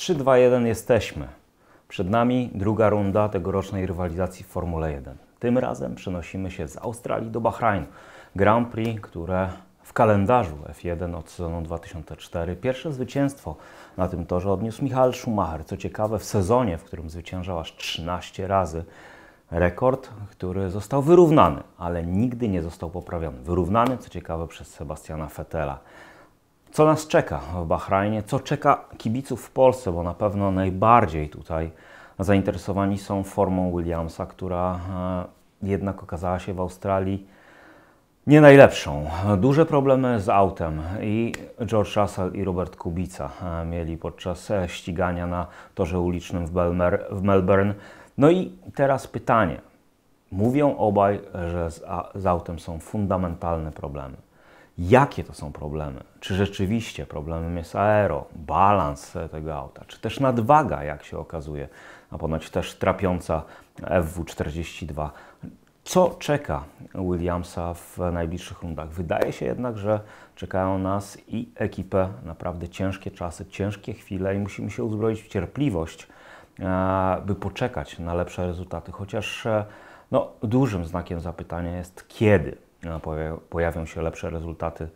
3-2-1 jesteśmy. Przed nami druga runda tegorocznej rywalizacji w Formule 1. Tym razem przenosimy się z Australii do Bahrajnu. Grand Prix, które w kalendarzu F1 od sezonu 2004 pierwsze zwycięstwo na tym torze odniósł Michael Schumacher. Co ciekawe, w sezonie, w którym zwyciężał aż 13 razy. Rekord, który został wyrównany, ale nigdy nie został poprawiony. Wyrównany, co ciekawe, przez Sebastiana Vettela. Co nas czeka w Bahrajnie? Co czeka kibiców w Polsce? Bo na pewno najbardziej tutaj zainteresowani są formą Williamsa, która e, jednak okazała się w Australii nie najlepszą. Duże problemy z autem i George Russell i Robert Kubica e, mieli podczas e, ścigania na torze ulicznym w, Belmer, w Melbourne. No i teraz pytanie. Mówią obaj, że z, z autem są fundamentalne problemy. Jakie to są problemy? Czy rzeczywiście problemem jest aero, balans tego auta, czy też nadwaga, jak się okazuje, a ponoć też trapiąca FW42. Co czeka Williamsa w najbliższych rundach? Wydaje się jednak, że czekają nas i ekipę naprawdę ciężkie czasy, ciężkie chwile i musimy się uzbroić w cierpliwość, e, by poczekać na lepsze rezultaty. Chociaż e, no, dużym znakiem zapytania jest kiedy pojawią się lepsze rezultaty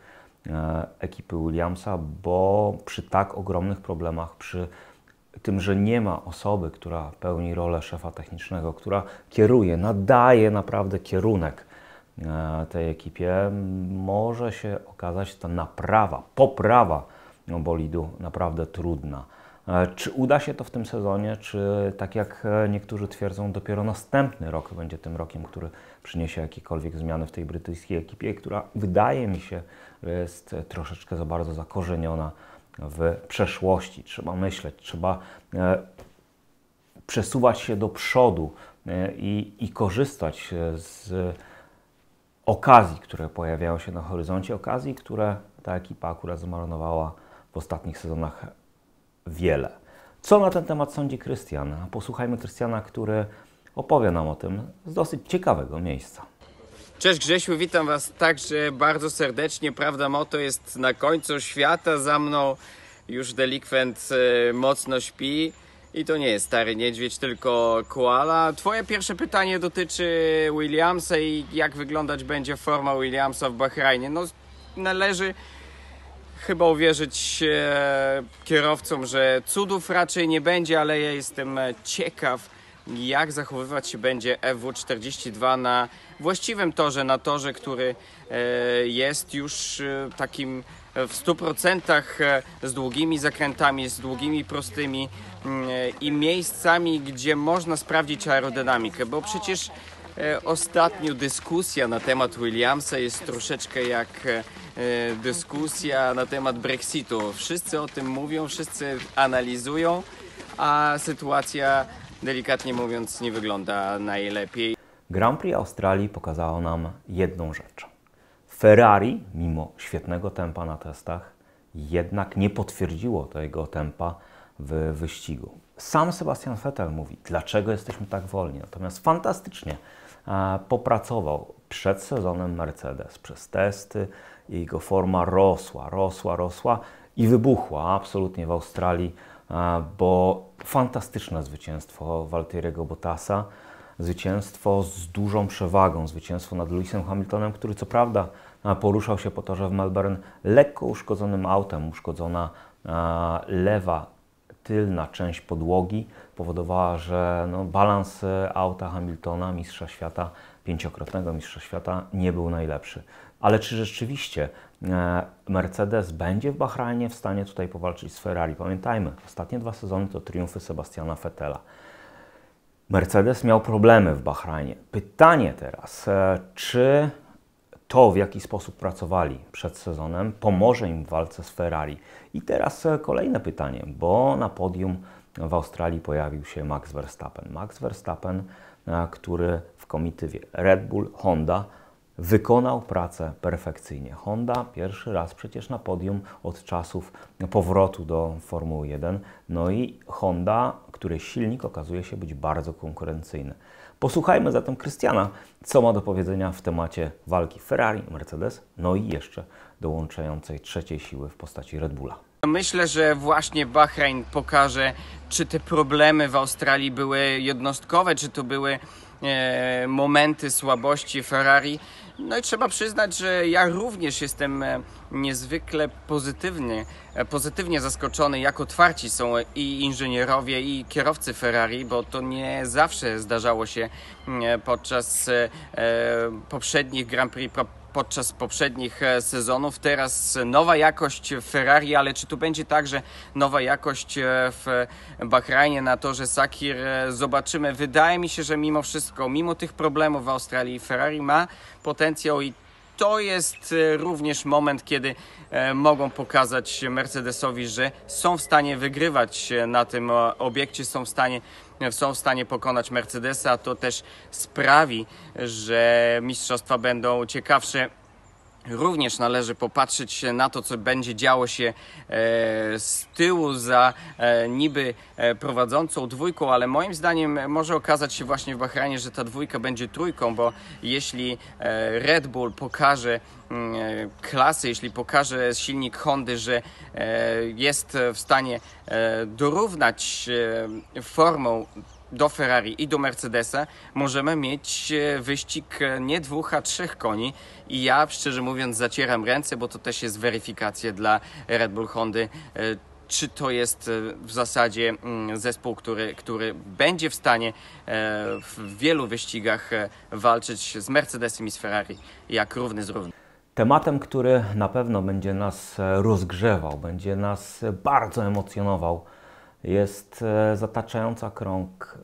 e, ekipy Williamsa, bo przy tak ogromnych problemach, przy tym, że nie ma osoby, która pełni rolę szefa technicznego, która kieruje, nadaje naprawdę kierunek e, tej ekipie, może się okazać ta naprawa, poprawa bolidu naprawdę trudna. E, czy uda się to w tym sezonie, czy tak jak e, niektórzy twierdzą, dopiero następny rok będzie tym rokiem, który przyniesie jakiekolwiek zmiany w tej brytyjskiej ekipie, która wydaje mi się, jest troszeczkę za bardzo zakorzeniona w przeszłości. Trzeba myśleć, trzeba e, przesuwać się do przodu i, i korzystać z okazji, które pojawiają się na horyzoncie, okazji, które ta ekipa akurat zmarnowała w ostatnich sezonach wiele. Co na ten temat sądzi Krystian? Posłuchajmy Krystiana, który opowie nam o tym z dosyć ciekawego miejsca. Cześć Grzesiu, witam Was także bardzo serdecznie. Prawda moto jest na końcu świata, za mną już delikwent e, mocno śpi. I to nie jest stary niedźwiedź, tylko koala. Twoje pierwsze pytanie dotyczy Williamsa i jak wyglądać będzie forma Williamsa w Bahrajnie. No, należy chyba uwierzyć e, kierowcom, że cudów raczej nie będzie, ale ja jestem e, ciekaw, jak zachowywać się będzie FW42 na właściwym torze, na torze, który e, jest już takim w 100% z długimi zakrętami, z długimi prostymi mm, i miejscami, gdzie można sprawdzić aerodynamikę, bo przecież ostatnio dyskusja na temat Williamsa jest troszeczkę jak E, dyskusja na temat Brexitu. Wszyscy o tym mówią, wszyscy analizują, a sytuacja delikatnie mówiąc nie wygląda najlepiej. Grand Prix Australii pokazało nam jedną rzecz. Ferrari, mimo świetnego tempa na testach, jednak nie potwierdziło tego tempa w wyścigu. Sam Sebastian Vettel mówi, dlaczego jesteśmy tak wolni. Natomiast fantastycznie e, popracował przed sezonem Mercedes przez testy, jego forma rosła, rosła, rosła i wybuchła absolutnie w Australii, bo fantastyczne zwycięstwo Walteriego Bottasa, zwycięstwo z dużą przewagą, zwycięstwo nad Lewisem Hamiltonem, który co prawda poruszał się po torze w Melbourne lekko uszkodzonym autem, uszkodzona lewa tylna część podłogi powodowała, że no, balans e, auta Hamiltona, mistrza świata, pięciokrotnego mistrza świata, nie był najlepszy. Ale czy rzeczywiście e, Mercedes będzie w Bahrajnie w stanie tutaj powalczyć z Ferrari? Pamiętajmy, ostatnie dwa sezony to triumfy Sebastiana Vettela. Mercedes miał problemy w Bahrajnie. Pytanie teraz, e, czy to, w jaki sposób pracowali przed sezonem, pomoże im w walce z Ferrari. I teraz e, kolejne pytanie, bo na podium w Australii pojawił się Max Verstappen. Max Verstappen, który w komitywie Red Bull, Honda wykonał pracę perfekcyjnie. Honda pierwszy raz przecież na podium od czasów powrotu do Formuły 1. No i Honda, której silnik okazuje się być bardzo konkurencyjny. Posłuchajmy zatem Krystiana, co ma do powiedzenia w temacie walki Ferrari, Mercedes, no i jeszcze dołączającej trzeciej siły w postaci Red Bulla. Myślę, że właśnie Bahrain pokaże, czy te problemy w Australii były jednostkowe, czy to były momenty słabości Ferrari. No i trzeba przyznać, że ja również jestem e, niezwykle pozytywnie, e, pozytywnie zaskoczony, jak otwarci są i inżynierowie, i kierowcy Ferrari, bo to nie zawsze zdarzało się podczas e, poprzednich Grand Prix podczas poprzednich sezonów. Teraz nowa jakość Ferrari, ale czy tu będzie także nowa jakość w Bahrajnie na torze Sakir? Zobaczymy. Wydaje mi się, że mimo wszystko, mimo tych problemów w Australii, Ferrari ma potencjał i to jest e, również moment, kiedy e, mogą pokazać Mercedesowi, że są w stanie wygrywać na tym e, obiekcie, są w stanie, są w stanie pokonać Mercedesa. To też sprawi, że mistrzostwa będą ciekawsze Również należy popatrzeć na to, co będzie działo się e, z tyłu za e, niby e, prowadzącą dwójką, ale moim zdaniem może okazać się właśnie w Bahrajnie, że ta dwójka będzie trójką, bo jeśli Red Bull pokaże mm, klasy, jeśli pokaże silnik Hondy, że jest w stanie dorównać formą do Ferrari i do Mercedesa możemy mieć e, wyścig e, nie dwóch, a trzech koni. I ja szczerze mówiąc zacieram ręce, bo to też jest weryfikacja dla Red Bull Hondy e, czy to jest w zasadzie mm, zespół, który, który będzie w stanie w wielu wyścigach walczyć z Mercedesem i z Ferrari jak równy z równym. Tematem, który na pewno będzie nas rozgrzewał, będzie nas bardzo emocjonował, jest e, zataczająca krąg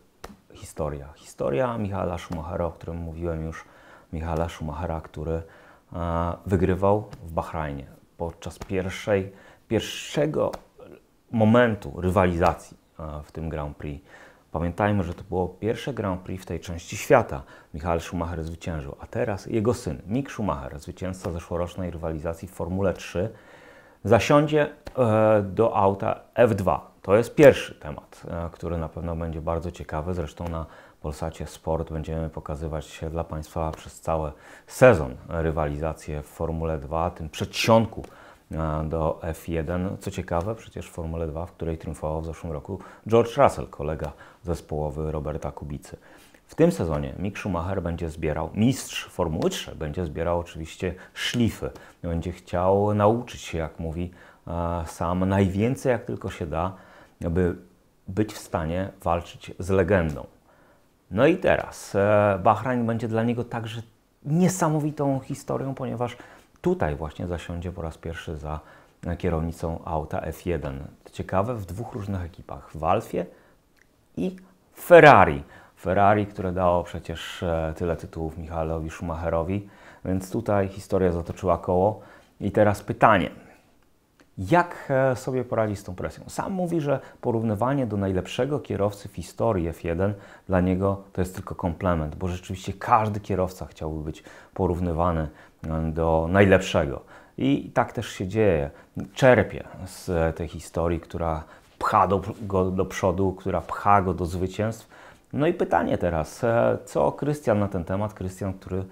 historia. Historia Michaela Schumachera, o którym mówiłem już, Michaela Schumachera, który e, wygrywał w Bahrajnie podczas pierwszej, pierwszego momentu rywalizacji e, w tym Grand Prix. Pamiętajmy, że to było pierwsze Grand Prix w tej części świata. Michael Schumacher zwyciężył, a teraz jego syn, Mick Schumacher, zwycięzca zeszłorocznej rywalizacji w Formule 3, zasiądzie do auta F2 to jest pierwszy temat, e, który na pewno będzie bardzo ciekawy. Zresztą na Polsacie Sport będziemy pokazywać dla Państwa przez cały sezon rywalizację w Formule 2, tym przedsionku e, do F1. Co ciekawe, przecież w Formule 2, w której triumfował w zeszłym roku George Russell, kolega zespołowy Roberta Kubicy. W tym sezonie Mick Schumacher będzie zbierał, mistrz Formuły 3, będzie zbierał oczywiście szlify. Będzie chciał nauczyć się, jak mówi e, sam, najwięcej jak tylko się da aby być w stanie walczyć z legendą. No i teraz e, Bahrain będzie dla niego także niesamowitą historią, ponieważ tutaj właśnie zasiądzie po raz pierwszy za kierownicą auta F1. Ciekawe, w dwóch różnych ekipach, w Alfie i Ferrari. Ferrari, które dało przecież e, tyle tytułów Michaelowi Schumacherowi, więc tutaj historia zatoczyła koło. I teraz pytanie, jak e, sobie poradzić z tą presją? Sam mówi, że porównywanie do najlepszego kierowcy w historii F1 dla niego to jest tylko komplement, bo rzeczywiście każdy kierowca chciałby być porównywany e, do najlepszego. I tak też się dzieje. Czerpie z tej historii, która pcha do, go do przodu, która pcha go do zwycięstw. No i pytanie teraz, e, co Krystian na ten temat? Krystian, który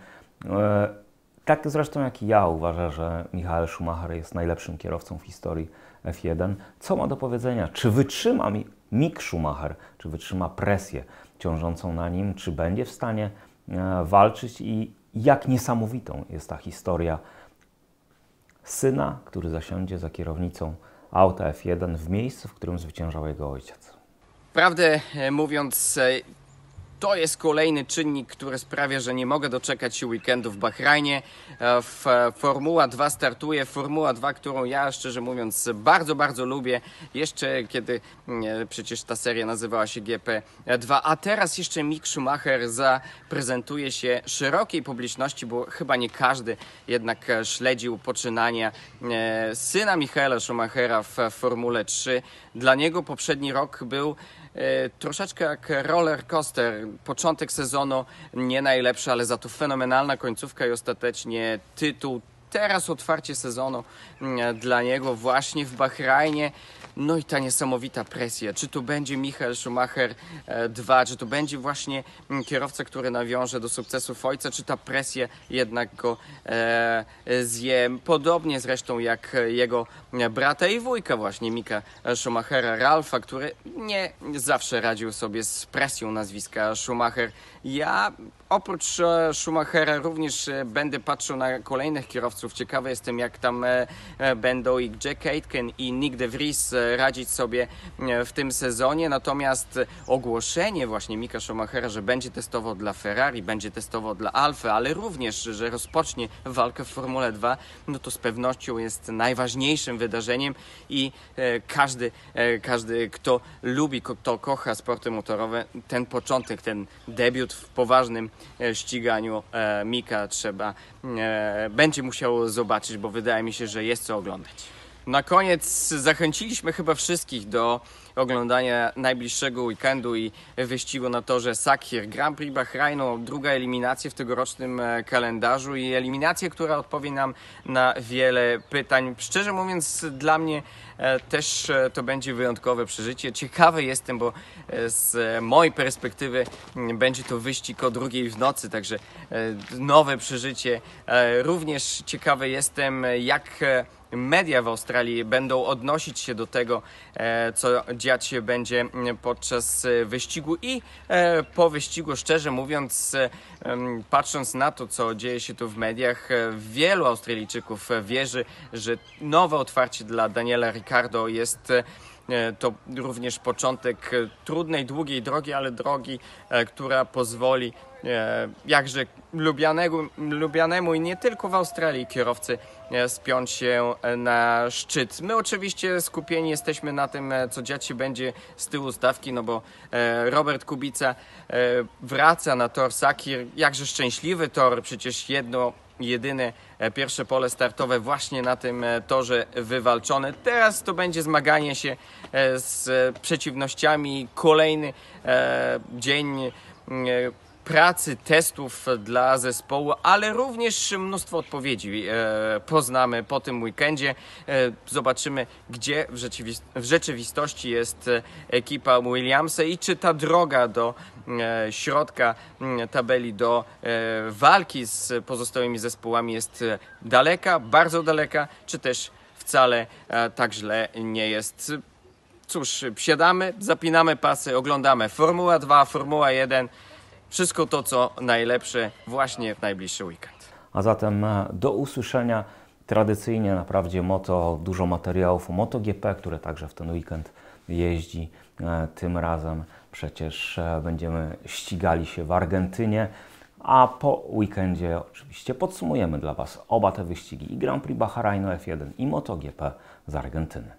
tak zresztą jak i ja uważa, że Michael Schumacher jest najlepszym kierowcą w historii F1. Co ma do powiedzenia? Czy wytrzyma Mick Schumacher? Czy wytrzyma presję ciążącą na nim? Czy będzie w stanie e, walczyć? I jak niesamowitą jest ta historia syna, który zasiądzie za kierownicą auta F1 w miejscu, w którym zwyciężał jego ojciec. Prawdę e, mówiąc, e, to jest kolejny czynnik, który sprawia, że nie mogę doczekać się weekendu w Bahrajnie. E, w Formuła 2 startuje. Formuła 2, którą ja szczerze mówiąc bardzo, bardzo lubię. Jeszcze kiedy mm, e, przecież ta seria nazywała się GP2, a teraz jeszcze Mick Schumacher zaprezentuje się szerokiej publiczności, bo chyba nie każdy jednak e, śledził poczynania syna Michaela Schumachera w Formule 3. Dla niego poprzedni rok był E, troszeczkę jak roller coaster. Początek sezonu nie najlepszy, ale za to fenomenalna końcówka i ostatecznie tytuł. Teraz otwarcie sezonu mm, dla niego właśnie w Bahrajnie. No i ta niesamowita presja. Czy to będzie Michael Schumacher 2, czy to będzie właśnie mm, kierowca, który nawiąże do sukcesów ojca, czy ta presja jednak go e, zje. Podobnie zresztą jak jego brata i wujka właśnie Mika Schumachera, Ralfa, który nie zawsze radził sobie z presją nazwiska Schumacher. Ja oprócz e, Schumachera również e, będę patrzył na kolejnych kierowców. Ciekawy jestem, jak tam e, będą i Jack Aitken i Nick de Vries radzić sobie w tym sezonie. Natomiast ogłoszenie właśnie Mika Schumachera, że będzie testował dla Ferrari, będzie testował dla Alfa, ale również, że rozpocznie walkę w Formule 2, no to z pewnością jest najważniejszym wydarzeniem i każdy, każdy, kto lubi, kto kocha sporty motorowe, ten początek, ten debiut w poważnym e, ściganiu e, Mika trzeba, e, będzie musiał zobaczyć, bo wydaje mi się, że jest co oglądać. Na koniec zachęciliśmy chyba wszystkich do oglądania najbliższego weekendu i wyścigu na torze Sakhir. Grand Prix Bahrainu, druga eliminacja w tegorocznym e, kalendarzu i eliminacja, która odpowie nam na wiele pytań. Szczerze mówiąc, dla mnie e, też e, to będzie wyjątkowe przeżycie. Ciekawy jestem, bo z mojej perspektywy m, będzie to wyścig o drugiej w nocy, także nowe przeżycie. Również ciekawy jestem, jak media w Australii będą odnosić się do tego, e, co dziać się będzie podczas e, wyścigu. I e, po wyścigu, szczerze mówiąc, patrząc na to, co dzieje się tu w mediach, wielu Australijczyków wierzy, że nowe otwarcie dla Daniela Ricardo jest to również początek e, trudnej, długiej drogi, ale drogi, e, która pozwoli e, jakże lubianego, lubianemu i nie tylko w Australii kierowcy e, spiąć się e, na szczyt. My oczywiście skupieni jesteśmy na tym, e, co dziać się będzie z tyłu stawki, no bo e, Robert Kubica e, wraca na tor Sakir, jakże szczęśliwy tor, przecież jedno jedyne e, pierwsze pole startowe właśnie na tym e, torze wywalczone. Teraz to będzie zmaganie się e, z przeciwnościami. Kolejny dzień pracy, testów dla zespołu, ale również mnóstwo odpowiedzi e, poznamy po tym weekendzie. E, zobaczymy, gdzie w, rzeczywist- w rzeczywistości jest ekipa Williamsa i czy ta droga do e, środka tabeli, do walki z pozostałymi zespołami jest daleka, bardzo daleka, czy też wcale tak źle nie jest. Cóż, siadamy, zapinamy pasy, oglądamy Formuła 2, Formuła 1, wszystko to, co najlepsze właśnie w najbliższy weekend. A zatem e, do usłyszenia. Tradycyjnie na Prawdzie Moto dużo materiałów o MotoGP, które także w ten weekend jeździ. E, Tym razem przecież e, będziemy ścigali się w Argentynie, a po weekendzie oczywiście podsumujemy dla Was oba te wyścigi i Grand Prix Bahrainu F1 i MotoGP z Argentyny.